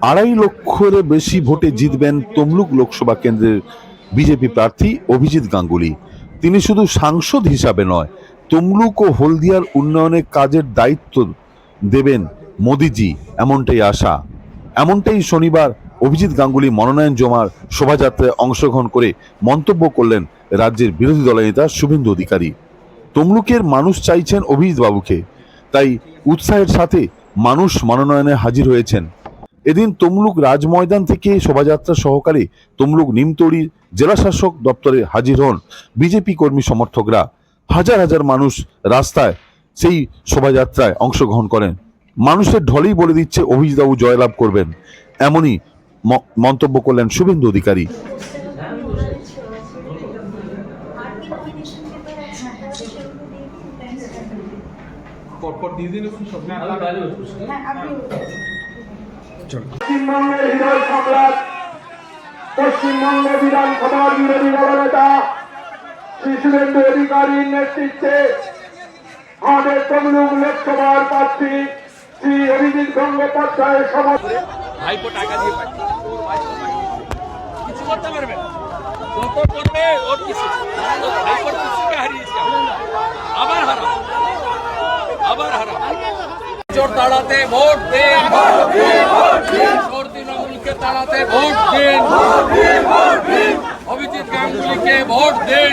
আড়াই লক্ষের বেশি ভোটে জিতবেন তমলুক লোকসভা কেন্দ্রের বিজেপি প্রার্থী অভিজিৎ গাঙ্গুলি। তিনি শুধু সাংসদ হিসাবে নয়, তমলুক ও হলদিয়ার উন্নয়নে কাজের দায়িত্ব দেবেন মোদিজি, এমনটাই আশা। এমনটাই শনিবার অভিজিৎ গাঙ্গুলি মনোনয়ন জমার শোভাযাত্রায় অংশগ্রহণ করে মন্তব্য করলেন রাজ্যের বিরোধী দলের নেতা শুভেন্দু অধিকারী। তমলুকের মানুষ চাইছেন অভিজিৎ বাবুকে। তাই উৎসাহের সাথে মানুষ মনোনয়নে হাজির হয়েছেন। এদিন তমলুক রাজময়দান থেকে শোভাযাত্রা সহকারে তমলুক নিমতড়ি জেলা শাসক দপ্তরে হাজির হন বিজেপি কর্মী সমর্থকরা। হাজার হাজার মানুষ রাস্তায় সেই শোভাযাত্রায় অংশগ্রহণ করেন। মানুষের ঢলেই বলে দিচ্ছে অভিজিৎবাবু জয়লাভ করবেন। এমনই মন্তব্য করলেন শুভেন্দু অধিকারী। পরপর দিয়ে দিন এবং সব পশ্চিমবঙ্গের হৃদয় সম্রাট পশ্চিমবঙ্গ বিধানসভার বিরোধী দলনেতা শ্রী শুভেন্দু অধিকারীর নেতৃত্বে আমাদের তমলুক লোকসভার প্রার্থী শ্রী অভিজিৎ গঙ্গোপাধ্যায়ের ভাইপো টাকা দিয়ে কিছু করতে পারবে। যত করবে ওর কিছু। আবার চোর তাড়াতে ভোট দিন। চোর তৃণমূলকে তাড়াতে ভোট দিন। অভিজিৎ গাঙ্গুলিকে ভোট দিন।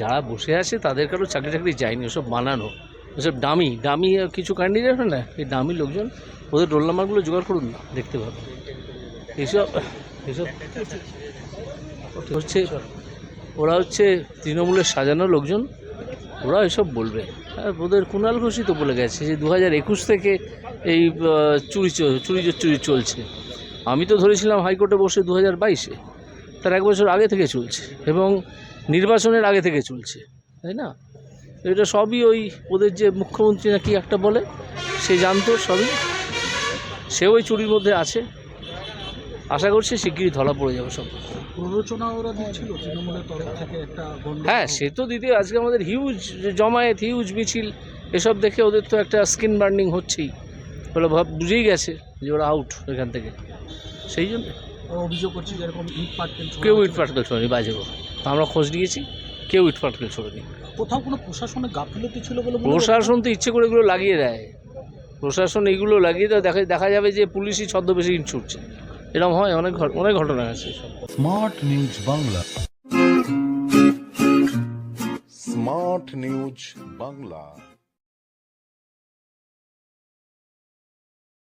যারা বসে আছে তাদের কারও চাকরি টাকরি যায়নি, ওসব বানানো। ওসব দামি দামি কিছু ক্যান্ডিডেট হয় না? এই দামি লোকজন, ওদের রোল নাম্বারগুলো জোগাড় করুন না, দেখতে পাবেন। এইসব এইসব হচ্ছে, ওরা হচ্ছে তৃণমূলের সাজানো লোকজন ওরা এসব বলবে। হ্যাঁ ওদের কুণাল ঘোষই তো বলে গেছে যে দু হাজার একুশ থেকে এই চুরি চুরি চুরি চলছে। আমি তো ধরেছিলাম হাইকোর্টে বসে দু হাজার বাইশে। তার এক বছর আগে থেকে চলছে এবং নির্বাচনের আগে থেকে চলছে, তাই না? এটা সবই ওই ওদের যে মুখ্যমন্ত্রী নাকি একটা বলে, সে জানতো সবই। সে ওই চুরির মধ্যে আছে। আশা করছি শিগগিরই ধরা পড়ে যাবে সব। প্ররোচনা ওরা দিচ্ছিল তৃণমূলের তরফ থেকে একটা হ্যাঁ সে তো দিদি আজকে আমাদের হিউজ জমায়েত হিউজ মিছিল এসব দেখে ওদের তো একটা স্কিন বার্নিং হচ্ছেই। বলে ভাব বুঝেই গেছে যে ওরা আউট এখান থেকে। সেই জন্য। অভিযোগ করছে যে এরকম ইট পাটকেল কেউ। ইট পাটকেল ছোড়েনি বাজে। আমরা খোঁজ নিয়েছি কেউ ইট পাটকেল ছোড়েনি। কোথাও কোনো প্রশাসনের গাফিলতি ছিল বলে প্রশাসন তো ইচ্ছে করে এগুলো লাগিয়ে দেয়। প্রশাসন এগুলো লাগিয়ে দেয় দেখা দেখা যাবে যে পুলিশই ছদ্মবেশী ছুটছে এরকম হয় অনেক অনেক ঘটনা আছে smart news Bangla. Smart news Bangla.